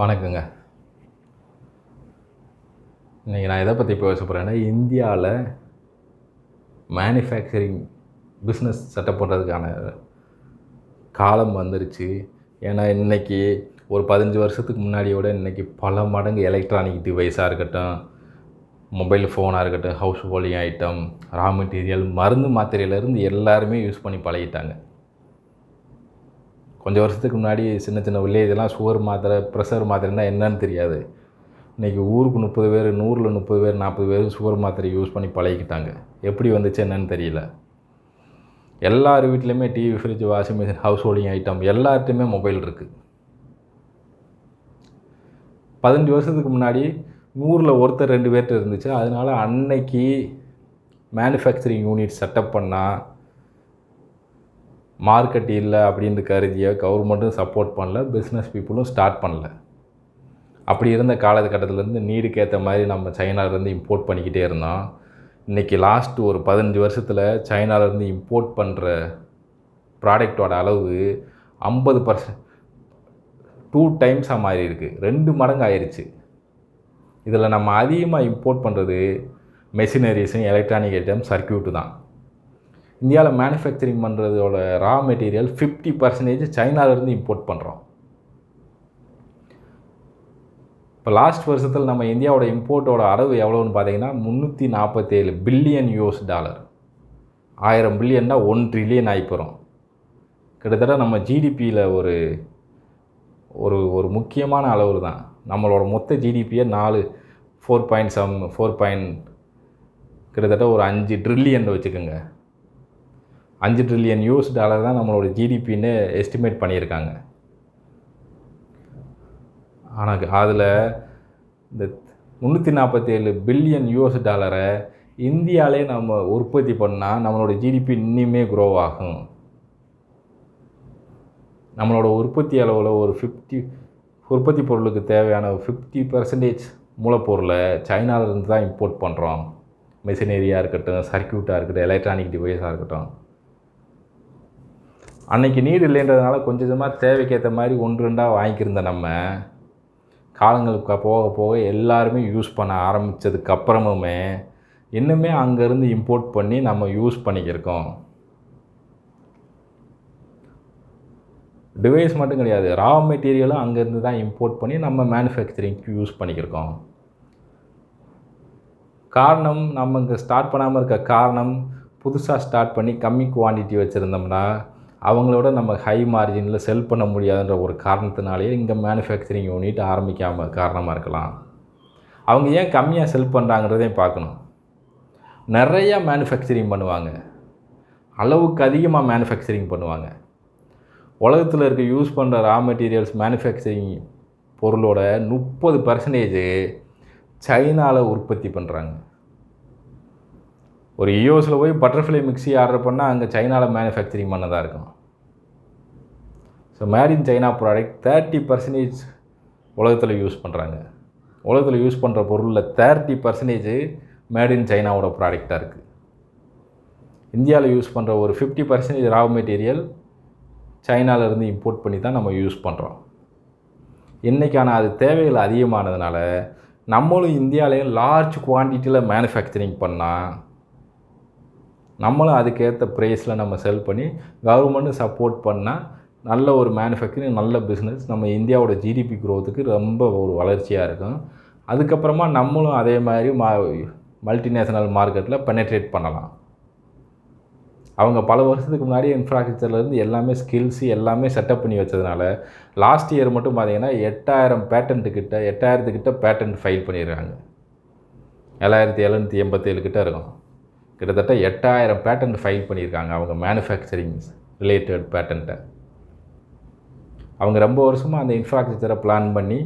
வணக்கங்க. இன்றைக்கி நான் எதை பற்றி பேச போகிறேன்னா இந்தியாவில் மேனுஃபேக்சரிங் பிஸ்னஸ் செட்டப் பண்ணுறதுக்கான காலம் வந்துருச்சு. ஏன்னா இன்றைக்கி ஒரு பதினஞ்சு வருஷத்துக்கு முன்னாடியோட இன்றைக்கி பல மடங்கு எலக்ட்ரானிக் டிவைஸாக இருக்கட்டும் மொபைல் ஃபோனாக இருக்கட்டும் house holding item raw material மருந்து மாத்திரையிலேருந்து எல்லாருமே யூஸ் பண்ணி பழகிட்டாங்க. கொஞ்சம் வருஷத்துக்கு முன்னாடி சின்ன சின்ன வில்லேஜெல்லாம் சுகர் மாத்திரை ப்ரெஷர் மாத்திரைன்னா என்னன்னு தெரியாது. இன்றைக்கி ஊருக்கு முப்பது பேர் நூறில் முப்பது பேர் நாற்பது பேர் சுகர் மாத்திரை யூஸ் பண்ணி பழகிக்கிட்டாங்க. எப்படி வந்துச்சு என்னன்னு தெரியல. எல்லார் வீட்லேயுமே TV fridge washing machine house holding item எல்லார்ட்டையுமே mobile இருக்குது பதினஞ்சு வருஷத்துக்கு முன்னாடி நூறில் ஒருத்தர் ரெண்டு பேர்கிட்ட இருந்துச்சு. அதனால் அன்னைக்கு மேனுஃபேக்சரிங் யூனிட் செட்டப் பண்ணால் மார்க்கெட் இல்லை அப்படின்னு கருதிய கவர்மெண்ட்டும் சப்போர்ட் பண்ணல பிஸ்னஸ் பீப்புளும் ஸ்டார்ட் பண்ணல. அப்படி இருந்த காலகட்டத்திலேருந்து நீடுக்கு ஏற்ற மாதிரி நம்ம சைனாலேருந்து இம்போர்ட் பண்ணிக்கிட்டே இருந்தோம். இன்றைக்கி லாஸ்ட் ஒரு பதினஞ்சு வருஷத்தில் சைனாலேருந்து இம்போர்ட் பண்ணுற ப்ராடக்டோட அளவு ஐம்பது பர்சன்ட் டூ டைம்ஸாக மாறி இருக்குது ரெண்டு மடங்கு ஆயிடுச்சு இதில் நம்ம அதிகமாக இம்போர்ட் பண்ணுறது மெஷினரிஸும் எலக்ட்ரானிக் ஐட்டம் சர்க்கியூட்டு தான். இந்தியாவில் மேனுஃபேக்சரிங் பண்ணுறதோட ரா மெட்டீரியல் ஃபிஃப்டி பர்சன்டேஜ் சைனாலேருந்து இம்போர்ட் பண்ணுறோம் இப்போ லாஸ்ட் வருஷத்தில் நம்ம இந்தியாவோட இம்போர்ட்டோட அளவு எவ்வளோன்னு பார்த்தீங்கன்னா முந்நூற்றி நாற்பத்தேழு பில்லியன் யூஎஸ் டாலர் ஆயிரம் பில்லியன்னா ஒன் ட்ரில்லியன் ஆகிப்போகிறோம் கிட்டத்தட்ட நம்ம ஜிடிபியில் ஒரு ஒரு ஒரு முக்கியமான அளவு தான் நம்மளோட மொத்த ஜிடிபியை நாலு four point seven four point கிட்டத்தட்ட ஒரு அஞ்சு ட்ரில்லியன் வச்சுக்கோங்க. அஞ்சு ட்ரில்லியன் யூஎஸ் டாலர் தான் நம்மளோட ஜிடிபின்னு எஸ்டிமேட் பண்ணியிருக்காங்க. ஆனால் அதில் இந்த முந்நூற்றி நாற்பத்தேழு பில்லியன் யூஎஸ் டாலரை இந்தியாவிலே நம்ம உற்பத்தி பண்ணால் நம்மளோட ஜிடிபி இன்னுமே க்ரோ ஆகும். நம்மளோட உற்பத்தி அளவில் ஒரு ஃபிஃப்டி உற்பத்தி பொருளுக்கு தேவையான ஃபிஃப்டி பர்சன்டேஜ் மூலப்பொருளை சைனாவிலேருந்து தான் இம்போர்ட் பண்ணுறோம் மெஷினரியாக இருக்கட்டும் சர்க்கியூட்டாக இருக்கட்டும் எலக்ட்ரானிக் டிவைஸாக இருக்கட்டும். அன்னைக்கு நீர் இல்லைன்றதுனால கொஞ்சம் கொஞ்சமாக தேவைக்கேற்ற மாதிரி ஒன்று ரெண்டாக வாங்கியிருந்த நம்ம. காலங்களுக்கு போக போக எல்லாருமே யூஸ் பண்ண ஆரம்பித்ததுக்கு அப்புறமுமே இன்னுமே அங்கேருந்து இம்போர்ட் பண்ணி நம்ம யூஸ் பண்ணிக்கிருக்கோம். டிவைஸ் மட்டும் கிடையாது ரா மெட்டீரியலும் அங்கேருந்து தான் இம்போர்ட் பண்ணி நம்ம மேனுஃபேக்சரிங்க்கு யூஸ் பண்ணிக்கிருக்கோம். காரணம் நம்ம இங்கே ஸ்டார்ட் பண்ணாமல் இருக்க காரணம் புதுசாக ஸ்டார்ட் பண்ணி கம்மி குவான்டிட்டி வச்சுருந்தோம்னா அவங்களோட நம்ம ஹை மார்ஜினில் செல் பண்ண முடியாதுன்ற ஒரு காரணத்தினாலேயே இங்கே மேனுஃபேக்சரிங் யூனிட் ஆரம்பிக்காமல் காரணமாக இருக்கலாம். அவங்க ஏன் கம்மியாக செல் பண்ணுறாங்கிறதையும் பார்க்கணும். நிறையா மேனுஃபேக்சரிங் பண்ணுவாங்க. அளவுக்கு அதிகமாக மேனுஃபேக்சரிங் பண்ணுவாங்க. உலகத்தில் இருக்க யூஸ் பண்ணுற ரா மெட்டீரியல்ஸ் மேனுஃபேக்சரிங் பொருளோட முப்பது பர்சன்டேஜ் சைனாவில் உற்பத்தி பண்ணுறாங்க ஒரு இயோஸில் போய் பட்டர்ஃப்ளை மிக்ஸி ஆர்டர் பண்ணால் அங்கே சைனாவில் மேனுஃபேக்சரிங் பண்ணதாக இருக்கும் so made in China product thirty percentage உலகத்தில் யூஸ் பண்ணுறாங்க உலகத்தில் யூஸ் பண்ணுற பொருளில் தேர்ட்டி பர்சன்டேஜ் மேட் இன் சைனாவோட ப்ராடக்டாக இருக்குது இந்தியாவில் யூஸ் பண்ணுற ஒரு ஃபிஃப்டி பர்சன்டேஜ் ரா மெட்டீரியல் சைனாவிலேருந்து இம்போர்ட் பண்ணி தான் நம்ம யூஸ் பண்ணுறோம் இன்றைக்கான அது தேவைகள் அதிகமானதுனால நம்மளும் இந்தியாவிலேயும் லார்ஜ் குவான்டிட்டியில் மேனுஃபேக்சரிங் பண்ணால் நம்மளும் அதுக்கேற்ற ப்ரைஸில் நம்ம செல் பண்ணி கவர்மெண்ட்டு சப்போர்ட் பண்ணால் நல்ல ஒரு மேனுஃபேக்சரிங் நல்ல பிஸ்னஸ் நம்ம இந்தியாவோட ஜிடிபி க்ரோத்துக்கு ரொம்ப ஒரு வளர்ச்சியாக இருக்கும். அதுக்கப்புறமா நம்மளும் அதே மாதிரி மா மல்டிநேஷ்னல் மார்க்கெட்டில் பெனட்ரேட் பண்ணலாம். அவங்க பல வருஷத்துக்கு முன்னாடி இன்ஃப்ராஸ்ட்ரக்சர்லேருந்து எல்லாமே ஸ்கில்ஸு எல்லாமே செட்டப் பண்ணி வச்சதுனால லாஸ்ட் இயர் மட்டும் பார்த்தீங்கன்னா எட்டாயிரம் பேட்டன்ட்டுக்கிட்ட எட்டாயிரத்துக்கிட்ட பேட்டன்ட் ஃபைல் பண்ணிடுறாங்க ஏழாயிரத்தி எழுநூற்றி எண்பத்தேழு கிட்ட இருக்கும். கிட்டத்தட்ட எட்டாயிரம் பேட்டன்ட் ஃபைல் பண்ணியிருக்காங்க அவங்க மேனுஃபேக்சரிங் ரிலேட்டட் பேட்டன்ட்டை அவங்க ரொம்ப வருஷமாக அந்த இன்ஃப்ராஸ்ட்ரக்சரை பிளான் பண்ணி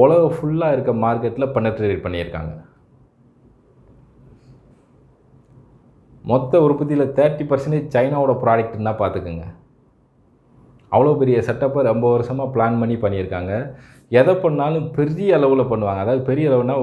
உலகம் ஃபுல்லாக இருக்க மார்க்கெட்டில் பெனட்ரேட் பண்ணியிருக்காங்க. மொத்த உற்பத்தியில் தேர்ட்டி பர்சன்டேஜ் சைனாவோட ப்ராடக்ட்னா பார்த்துக்குங்க. அவ்வளோ பெரிய செட்டப்பை ரொம்ப வருஷமாக பிளான் பண்ணி பண்ணியிருக்காங்க. எதை பண்ணாலும் பெரிய அளவில் பண்ணுவாங்க. அதாவது பெரிய அளவுனா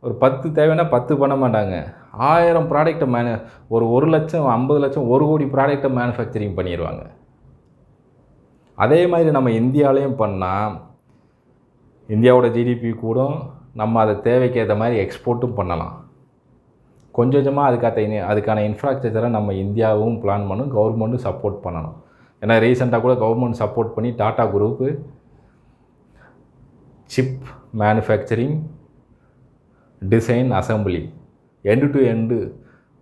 ஒரு பத்து தேவைன்னா பத்து பண்ண மாட்டாங்க. ஆயிரம் ப்ராடக்ட்டை மேனு ஒரு ஒரு லட்சம் ஐம்பது லட்சம் ஒரு கோடி ப்ராடக்ட்டை மேனுஃபேக்சரிங் பண்ணிடுவாங்க அதே மாதிரி நம்ம இந்தியாவிலையும் பண்ணால் இந்தியாவோட ஜிடிபி கூட நம்ம அதை தேவைக்கேற்ற மாதிரி எக்ஸ்போர்ட்டும் பண்ணலாம். கொஞ்சம் கொஞ்சமாக அதுக்காக அதுக்கான இன்ஃப்ராஸ்ட்ரக்சரை நம்ம இந்தியாவும் பிளான் பண்ணணும் கவர்மெண்ட்டும் சப்போர்ட் பண்ணணும். ஏன்னா ரீசெண்டாக கூட கவர்மெண்ட் சப்போர்ட் பண்ணி Tata group chip manufacturing design assembly end to end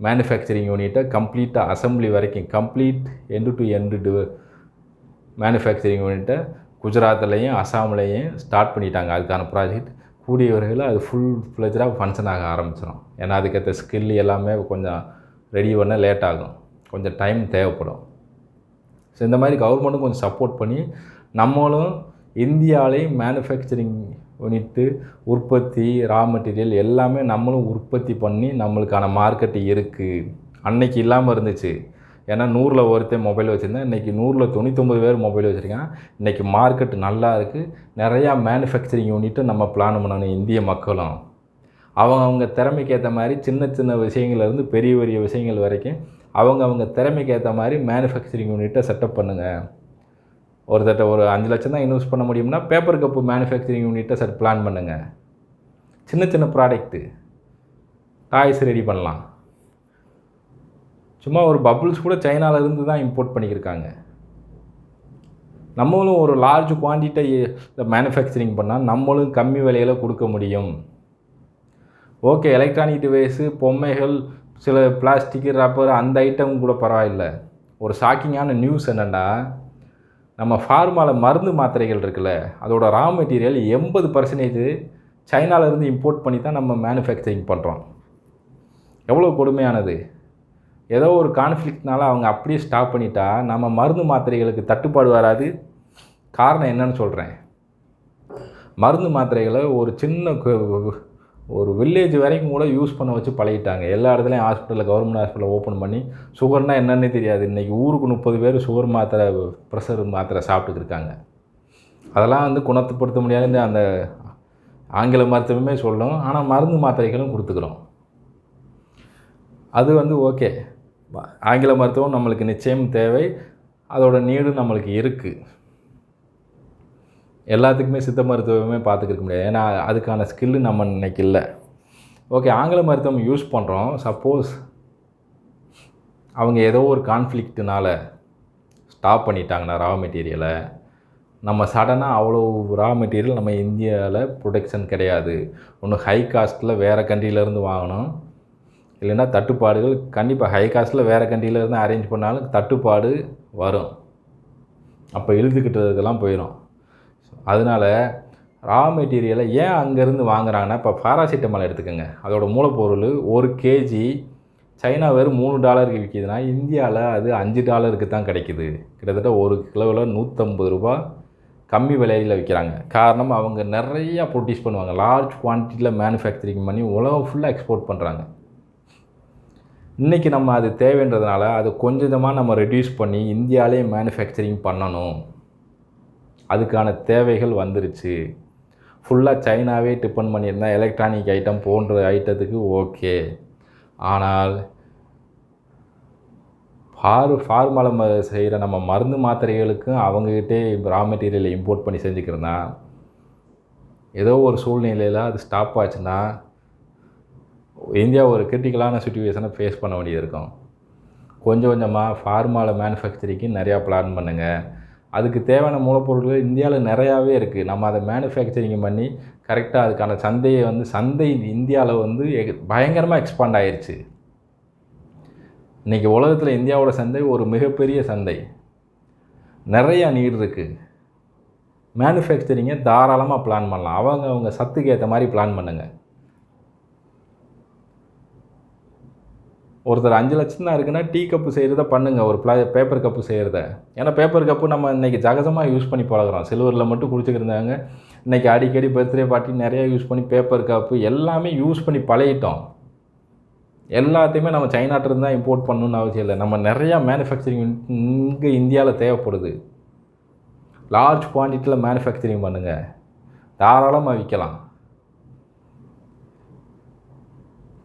manufacturing யூனிட்டை கம்ப்ளீட்டாக அசம்பிளி வரைக்கும் complete end to end to manufacturing யூனிட்டை குஜராத்லேயும் அசாம்லேயும் ஸ்டார்ட் பண்ணிட்டாங்க. அதுக்கான ப்ராஜெக்ட் கூடிய வரையில் அது ஃபுல் ஃப்ளெஜராக ஃபங்க்ஷன் ஆக ஆரம்பிச்சிடும் ஏன்னா அதுக்கேற்ற ஸ்கில் எல்லாமே கொஞ்சம் ரெடி பண்ண லேட் ஆகும். கொஞ்சம் டைம் தேவைப்படும். ஸோ இந்த மாதிரி கவர்மெண்ட்டும் கொஞ்சம் சப்போர்ட் பண்ணி நம்மளும் இந்தியாவிலேயும் மேனுஃபேக்சரிங் யூனிட்டு உற்பத்தி ரா மெட்டீரியல் எல்லாமே நம்மளும் உற்பத்தி பண்ணி நம்மளுக்கான மார்க்கெட் இருக்குது அன்னைக்கு இல்லாமல் இருந்துச்சு. ஏன்னா நூறில் ஒருத்தன் மொபைல் வச்சுருந்தேன். இன்றைக்கி நூறில் தொண்ணூத்தொம்பது பேர் மொபைல் வச்சுருக்கேன் இன்றைக்கி மார்க்கெட் நல்லா இருக்குது நிறையா மேனுஃபேக்சரிங் யூனிட்டை நம்ம பிளான் பண்ணணும் இந்திய மக்களும். அவங்க அவங்க திறமைக்கு ஏற்ற மாதிரி சின்ன சின்ன விஷயங்கள்லேருந்து பெரிய பெரிய விஷயங்கள் வரைக்கும் அவங்க அவங்க திறமைக்கு ஏற்ற மாதிரி மேனுஃபேக்சரிங் யூனிட்டை செட்டப் பண்ணுங்கள் ஒருத்தட்ட ஒரு அஞ்சு லட்சம் தான் இன்வெஸ்ட் பண்ண முடியும்னா பேப்பர் கப்பு மேனுஃபேக்சரிங் யூனிட்டை சார் பிளான் பண்ணுங்கள் சின்ன சின்ன ப்ராடக்ட்டு டாய்ஸ் ரெடி பண்ணலாம். சும்மா ஒரு பபுள்ஸ் கூட சைனாவிலேருந்து தான் இம்போர்ட் பண்ணிக்கிருக்காங்க. நம்மளும் ஒரு லார்ஜ் குவான்டிட்டி இந்த மேனுஃபேக்சரிங் பண்ணால் நம்மளும் கம்மி விலையில் கொடுக்க முடியும். ஓகே எலக்ட்ரானிக் டிவைஸு பொம்மைகள் சில பிளாஸ்டிக்கு ரப்பர் அந்த ஐட்டம் கூட பரவாயில்லை. ஒரு ஷாக்கிங்கான நியூஸ் என்னென்னா நம்ம ஃபார்மாவில் மருந்து மாத்திரைகள் இருக்குல்ல அதோட ரா மெட்டீரியல் எண்பது பர்சன்டேஜ் சைனாவிலேருந்து இம்போர்ட் பண்ணி தான் நம்ம மேனுஃபேக்சரிங் பண்ணுறோம் எவ்வளோ கொடுமையானது? ஏதோ ஒரு கான்ஃப்ளிக்ட்னால அவங்க அப்படியே ஸ்டாப் பண்ணிட்டா நம்ம மருந்து மாத்திரைகளுக்கு தட்டுப்பாடு வராது. காரணம் என்னன்னு சொல்கிறேன் மருந்து மாத்திரைகளை ஒரு சின்ன கு- ஒரு வில்லேஜ் வரைக்கும் கூட யூஸ் பண்ண வச்சு பழகிட்டாங்க. எல்லா இடத்துலையும் ஹாஸ்பிட்டலில் கவர்மெண்ட் ஹாஸ்பிட்டலில் ஓப்பன் பண்ணி சுகர்னால் என்னென்னே தெரியாது. இன்றைக்கி ஊருக்கு முப்பது பேர் சுகர் மாத்திரை ப்ரெஷர் மாத்திரை சாப்பிட்டுட்டு இருக்காங்க. அதெல்லாம் வந்து குணத்துப்படுத்த முடியாதுன்னு அந்த ஆங்கில மருத்துவமே சொல்லும் ஆனால் மருந்து மாத்திரைகளும் கொடுத்துக்கிறோம். அது வந்து ஓகே ஆங்கில மருத்துவம் நம்மளுக்கு நிச்சயம் தேவை. அதோட நீடு நம்மளுக்கு இருக்குது எல்லாத்துக்குமே சித்த மருத்துவமே பார்த்துக்கிற முடியாது. ஏன்னா அதுக்கான ஸ்கில்லு நம்ம இன்னைக்கு இல்லை. ஓகே ஆங்கில மருத்துவம் யூஸ் பண்ணுறோம் சப்போஸ் அவங்க ஏதோ ஒரு கான்ஃப்ளிக்ட்னால ஸ்டாப் பண்ணிட்டாங்கன்னா ரா மெட்டீரியலை நம்ம சடனாக அவ்வளோ ரா மெட்டீரியல் நம்ம இந்தியாவில் ப்ரொடெக்ஷன் கிடையாது. ஒன்று ஹை காஸ்ட்டில் வேறு கண்ட்ரியிலேருந்து வாங்கணும். இல்லைன்னா தட்டுப்பாடுகள் கண்டிப்பாக ஹை காஸ்ட்டில் வேறு கண்ட்ரியிலேருந்து அரேஞ்ச் பண்ணாலும் தட்டுப்பாடு வரும். அப்போ இழுத்துக்கிட்டதுக்கெல்லாம் போயிடும் அதனால் ரா மெட்டீரியலை ஏன் அங்கேருந்து வாங்குறாங்கன்னா இப்போ பாராசிட்டமால் எடுத்துக்கோங்க. அதோட மூலப்பொருள் ஒரு கேஜி சைனா வெறும் மூணு டாலருக்கு விற்கிதுன்னா இந்தியாவில் அது அஞ்சு டாலருக்கு தான் கிடைக்குது. கிட்டத்தட்ட ஒரு கிலோவில் நூற்றம்பது ரூபா கம்மி விலையில் விற்கிறாங்க காரணம் அவங்க நிறையா ப்ரொடியூஸ் பண்ணுவாங்க. லார்ஜ் குவான்டிட்டியில் மேனுஃபேக்சரிங் பண்ணி உலகம் ஃபுல்லாக எக்ஸ்போர்ட் பண்ணுறாங்க இன்றைக்கி நம்ம அது தேவைன்றதுனால அது கொஞ்சமாக நம்ம ரெடியூஸ் பண்ணி இந்தியாவிலே மேனுஃபேக்சரிங் பண்ணணும். அதுக்கான தேவைகள் வந்துருச்சு. ஃபுல்லாக சைனாவே டிபெண்ட் பண்ணியிருந்தா எலக்ட்ரானிக் ஐட்டம் போன்ற ஐட்டத்துக்கு ஓகே ஆனால் ஃபார் ஃபார்மலை செய்கிற நம்ம மருந்து மாத்திரைகளுக்கும் அவங்கக்கிட்டே ரா மெட்டீரியலை இம்போர்ட் பண்ணி செஞ்சுக்கிறதா ஏதோ ஒரு சூழ்நிலையில் அது ஸ்டாப் ஆச்சுன்னா இந்தியா ஒரு கிரிட்டிக்கலான சுச்சுவேஷனை ஃபேஸ் பண்ண வேண்டியது இருக்கும். கொஞ்சம் கொஞ்சமாக ஃபார்மாவில் மேனுஃபேக்சரிங்க்கு நிறையா பிளான் பண்ணுங்கள் அதுக்கு தேவையான மூலப்பொருட்கள் இந்தியாவில் நிறையாவே இருக்குது நம்ம அதை மேனுஃபேக்சரிங் பண்ணி கரெக்டாக அதுக்கான சந்தையை வந்து சந்தை இந்தியாவில் வந்து எக் பயங்கரமாக எக்ஸ்பாண்ட் ஆயிடுச்சு இன்றைக்கி உலகத்தில் இந்தியாவோட சந்தை ஒரு மிகப்பெரிய சந்தை. நிறையா நீட் இருக்குது மேனுஃபேக்சரிங்கை தாராளமாக பிளான் பண்ணலாம். அவங்க அவங்க சத்துக்கு ஏற்ற மாதிரி பிளான் பண்ணுங்கள் ஒருத்தர் அஞ்சு லட்சம் தான் இருக்குன்னா டீ கப்பு செய்கிறத பண்ணுங்கள் ஒரு பிளா பேப்பர் கப்பு செய்கிறத ஏன்னா பேப்பர் கப்பு நம்ம இன்றைக்கி ஜகஜமாக யூஸ் பண்ணி பழகுறோம். சில்வரில் மட்டும் குடிச்சிக்கிருந்தாங்க இன்றைக்கி அடிக்கடி பர்த்டே பார்ட்டி நிறையா யூஸ் பண்ணி பேப்பர் கப்பு எல்லாமே யூஸ் பண்ணி பழகிட்டோம். எல்லாத்தையுமே நம்ம சைனாட்டிருந்து தான் இம்போர்ட் பண்ணணும்னு அவசியம் இல்லை. நம்ம நிறையா மேனுஃபேக்சரிங் இங்கே இந்தியாவில் தேவைப்படுது. லார்ஜ் குவான்டிட்டியில் மேனுஃபேக்சரிங் பண்ணுங்கள் தாராளமாக விற்கலாம்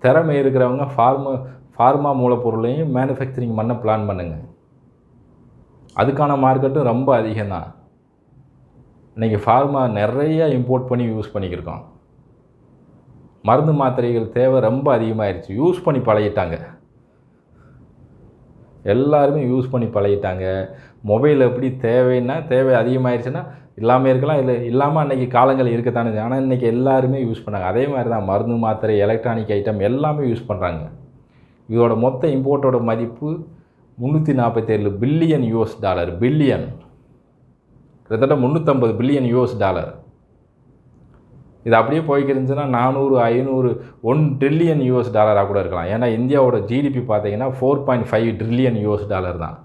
திறமை இருக்கிறவங்க ஃபார்ம ஃபார்மா மூலப்பொருளையும் மேனுஃபேக்சரிங் பண்ண பிளான் பண்ணுங்கள் அதுக்கான மார்க்கெட்டும் ரொம்ப அதிகம்தான். இன்றைக்கி ஃபார்மா நிறையா இம்போர்ட் பண்ணி யூஸ் பண்ணிக்கிருக்கோம். மருந்து மாத்திரைகள் தேவை ரொம்ப அதிகமாகிடுச்சு யூஸ் பண்ணி பழகிட்டாங்க. எல்லாருமே யூஸ் பண்ணி பழகிட்டாங்க. மொபைல் எப்படி தேவைன்னா தேவை அதிகமாகிடுச்சுன்னா இல்லாமல் இருக்கலாம். இல்லை இல்லாமல் அன்றைக்கி காலங்கள் இருக்கத்தானே. ஆனால் இன்றைக்கி எல்லாருமே யூஸ் பண்ணாங்க. அதே மாதிரி தான் மருந்து மாத்திரை எலக்ட்ரானிக் ஐட்டம் எல்லாமே யூஸ் பண்ணுறாங்க இதோட மொத்த இம்போர்ட்டோட மதிப்பு முந்நூற்றி நாற்பத்தேழு பில்லியன் யூஎஸ் டாலர் பில்லியன் கிட்டத்தட்ட முந்நூற்றம்பது பில்லியன் யூஎஸ் டாலர் இது அப்படியே போய்க்கிருந்துச்சுன்னா நானூறு ஐநூறு ஒன் ட்ரில்லியன் யூஎஸ் டாலராக கூட இருக்கலாம். ஏன்னா இந்தியாவோட ஜிடிபி பார்த்தீங்கன்னா four point five trillion US dollar தான்.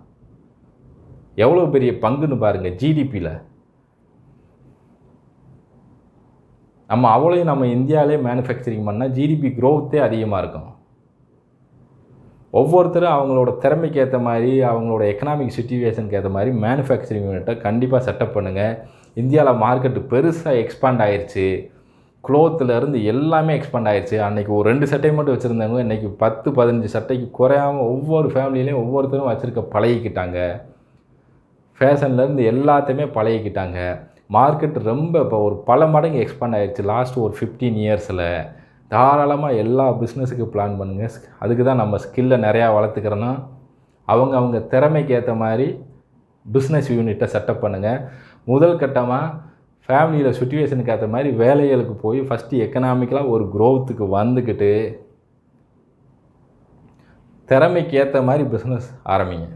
எவ்வளோ பெரிய பங்குன்னு பாருங்கள் ஜிடிபியில் நம்ம அவ்வளோ நம்ம இந்தியாவிலே மேனுஃபேக்சரிங் பண்ணால் ஜிடிபி க்ரோத்தே அதிகமாக இருக்கும். ஒவ்வொருத்தரும் அவங்களோட திறமைக்கு ஏற்ற மாதிரி அவங்களோட எக்கனாமிக் சுச்சுவேஷனுக்கு ஏற்ற மாதிரி மேனுஃபேக்சரிங் யூனிட்டை கண்டிப்பாக செட்டப் பண்ணுங்கள் இந்தியாவில் மார்க்கெட்டு பெருசாக எக்ஸ்பாண்ட் ஆயிடுச்சு க்ளோத்துலேருந்து எல்லாமே எக்ஸ்பாண்ட் ஆயிடுச்சு அன்றைக்கி ஒரு ரெண்டு சட்டை மட்டும் வச்சுருந்தவங்க இன்றைக்கி பத்து பதினஞ்சு சட்டைக்கு குறையாமல் ஒவ்வொரு ஃபேமிலியிலையும் ஒவ்வொருத்தரும் வச்சுருக்க பழகிக்கிட்டாங்க. ஃபேஷன்லேருந்து எல்லாத்தையுமே பழகிக்கிட்டாங்க. மார்க்கெட் ரொம்ப இப்போ ஒரு பல மடங்கு எக்ஸ்பாண்ட் ஆயிடுச்சு லாஸ்ட் ஒரு ஃபிஃப்டீன் இயர்ஸில் தாராளமாக எல்லா பிஸ்னஸுக்கு பிளான் பண்ணுங்கள் அதுக்கு தான் நம்ம ஸ்கில்லை நிறையா வளர்த்துக்கிறோன்னா அவங்க அவங்க திறமைக்கு ஏற்ற மாதிரி பிஸ்னஸ் யூனிட்டை செட்டப் பண்ணுங்கள் முதல் கட்டமாக ஃபேமிலியில் சுச்சுவேஷனுக்கு ஏற்ற மாதிரி வேலைகளுக்கு போய் ஃபஸ்ட்டு எக்கனாமிக்கலாக ஒரு க்ரோத்துக்கு வந்துக்கிட்டு திறமைக்கு ஏற்ற மாதிரி பிஸ்னஸ் ஆரம்பிங்க.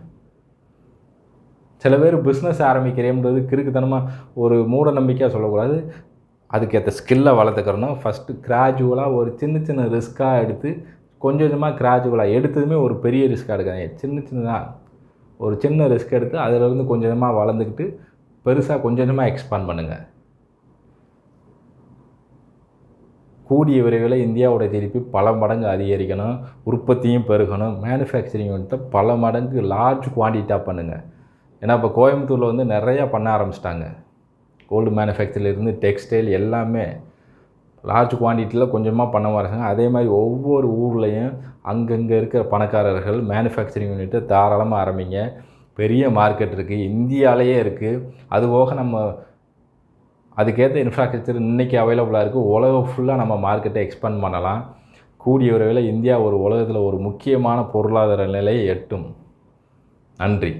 சில பேர் பிஸ்னஸ் ஆரம்பிக்கிறேன்றது கிறுக்குத்தனமாக ஒரு மூட நம்பிக்கையாக சொல்லக்கூடாது. அதுக்கேற்ற ஸ்கில்லை வளர்த்துக்கிறணும். ஃபஸ்ட்டு கிராஜுவலாக ஒரு சின்ன சின்ன ரிஸ்க்காக எடுத்து கொஞ்சம் கொஞ்சமாக கிராஜுவலாக எடுத்ததுமே ஒரு பெரிய ரிஸ்க்காக எடுக்காதீங்க. சின்ன சின்னதாக ஒரு சின்ன ரிஸ்க் எடுத்து அதிலிருந்து கொஞ்சம் கொஞ்சமாக வளர்ந்துக்கிட்டு பெருசாக கொஞ்சம் கொஞ்சமாக எக்ஸ்பாண்ட் பண்ணுங்கள் கூடிய விரைவில் இந்தியாவோட ஜிடிபி பல மடங்கு அதிகரிக்கணும். உற்பத்தியும் பெருகணும். மேனுஃபேக்சரிங் வந்துட்டு பல மடங்கு லார்ஜ் குவான்டிட்டியாக பண்ணுங்கள் ஏன்னா இப்போ கோயம்புத்தூரில் வந்து நிறையா பண்ண ஆரம்பிச்சிட்டாங்க. கோல்டு மேனுஃபேக்சர்லேருந்து டெக்ஸ்டைல் எல்லாமே லார்ஜ் குவான்டிட்டியில் கொஞ்சமாக பண்ண வராங்க. அதே மாதிரி ஒவ்வொரு ஊர்லேயும் அங்கங்கே இருக்கிற பணக்காரர்கள் மேனுஃபேக்சரிங் யூனிட்டை தாராளமாக ஆரம்பிங்க. பெரிய மார்க்கெட் இருக்குது இந்தியாவிலேயே இருக்குது அதுபோக நம்ம அதுக்கேற்ற இன்ஃப்ராஸ்ட்ரக்சர் இன்றைக்கி அவைலபிளாக இருக்குது உலகம் ஃபுல்லாக நம்ம மார்க்கெட்டை எக்ஸ்பேண்ட் பண்ணலாம். கூடிய விரைவில் இந்தியா ஒரு உலகத்தில் ஒரு முக்கியமான பொருளாதார நிலையை எட்டும். நன்றி.